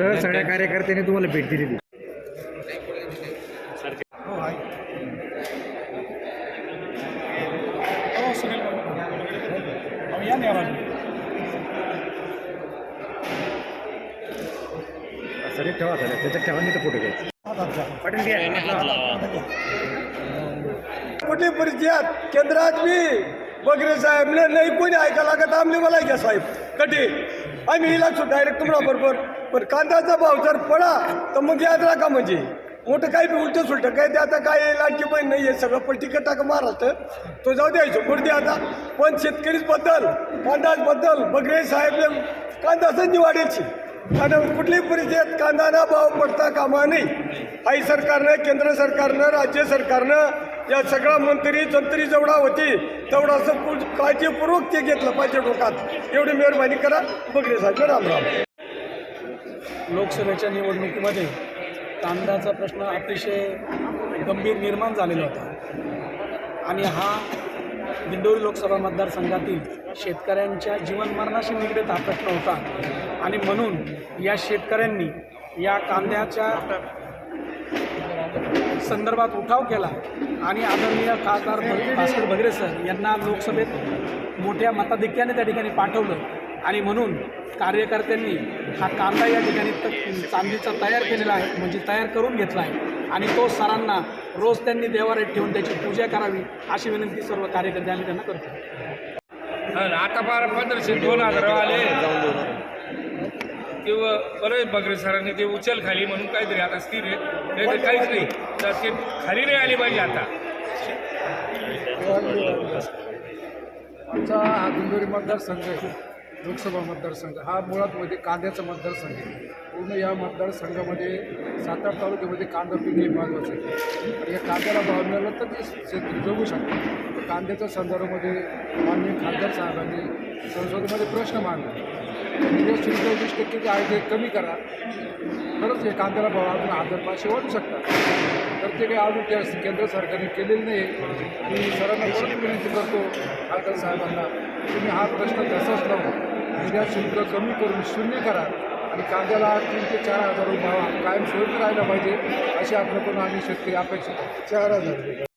Sir सगळ्या कार्यकर्त्यांनी तुम्हाला भेट दिलेली एक ठेवा सर. त्याच्यात ठेवा नाही तर फोटो घ्यायचा पाटील घ्या. कुठली परिस्थितीत केंद्रात मी बगरे साहेबने नाही कोणी ऐका लागत आमने मला घ्या साहेब. कटे आम्ही सुद्धा डायरेक्ट तुम्हाला बरोबर. पण कांद्याचा भाव जर पडा तर मग याद राखा म्हणजे. मोठं काही बी उलटं सुलटं काय ते आता काय लाटकी पण नाही आहे सगळं पण तिकट टाका महाराष्ट्र तो जाऊ द्यायचो पुढे आता. पण शेतकरीच बद्दल कांदाच बद्दल बगरे साहेब कांदा संधी वाढायची कारण कुठलीही परिस्थितीत कांदाना भाव पडता कामा नाही आई सरकारनं केंद्र सरकारनं राज्य सरकारनं या सगळा मंत्री जंत्री जेवढा होती तेवढा असं काळजीपूर्वक ते घेतलं पाहिजे डोकात एवढी मेहरबानी करा. बघले साहेब राम राम. लोकसभेच्या निवडणुकीमध्ये कांद्याचा प्रश्न अतिशय गंभीर निर्माण झालेला होता. आणि हा दिंडोरी लोकसभा मतदारसंघातील शेतकऱ्यांच्या जीवनमरणाशी निगडीत हा प्रश्न होता. आणि म्हणून या शेतकऱ्यांनी या कांद्याच्या संदर्भात उठाव केला. आणि आदरणीय खासदार भास्कर भगरे सर यांना लोकसभेत मोठ्या मताधिक्याने त्या ठिकाणी पाठवलं. आणि म्हणून कार्यकर्त्यांनी हा कांदा या ठिकाणी त- चांदीचा तयार केलेला आहे म्हणजे तयार करून घेतला आहे. आणि तो सरांना रोज त्यांनी देवाऱ्यात ठेवून त्याची पूजा करावी अशी विनंती सर्व कार्यकर्त्यांनी त्यांना करतो. आता बारा पंधराशे दोन हजार आले. किंवा परत बगरे सरांनी ते उचल खाली म्हणून काहीतरी आता स्थिर आहे. नाही तर काहीच नाही. तर ते खाली नाही आली पाहिजे आता. आमचा हा दिंडोरी मतदारसंघ आहे. लोकसभा मतदारसंघ. हा मुळात मध्ये कांद्याचा मतदारसंघ आहे. पूर्ण या मतदारसंघामध्ये सात आठ तालुक्यामध्ये कांदा पीक हे महत्त्वाचं आहे. आणि या कांद्याला भाव मिळाला तर ते शेतकरी जगू शकतात. कांद्याच्या संदर्भामध्ये माननीय खासदार साहेबांनी संसदेमध्ये प्रश्न मांडला. शुल्क वीस टक्के जे आहे ते कमी करा. खरंच हे कांद्याला भाव अजून हजार पाचशे वाढू शकतात. तर ते काही अजून त्या केंद्र सरकारने केलेलं नाही. मी सरांना परत विनंती करतो खासदार साहेबांना तुम्ही हा प्रश्न तसाच लावून निर्यात शुल्क कमी करून शून्य करा आणि कांद्याला तीन ते चार हजार रुपये भाव कायम स्वरूपी राहिला पाहिजे अशी आपल्याकडून आम्ही शेतकरी अपेक्षित. चार हजार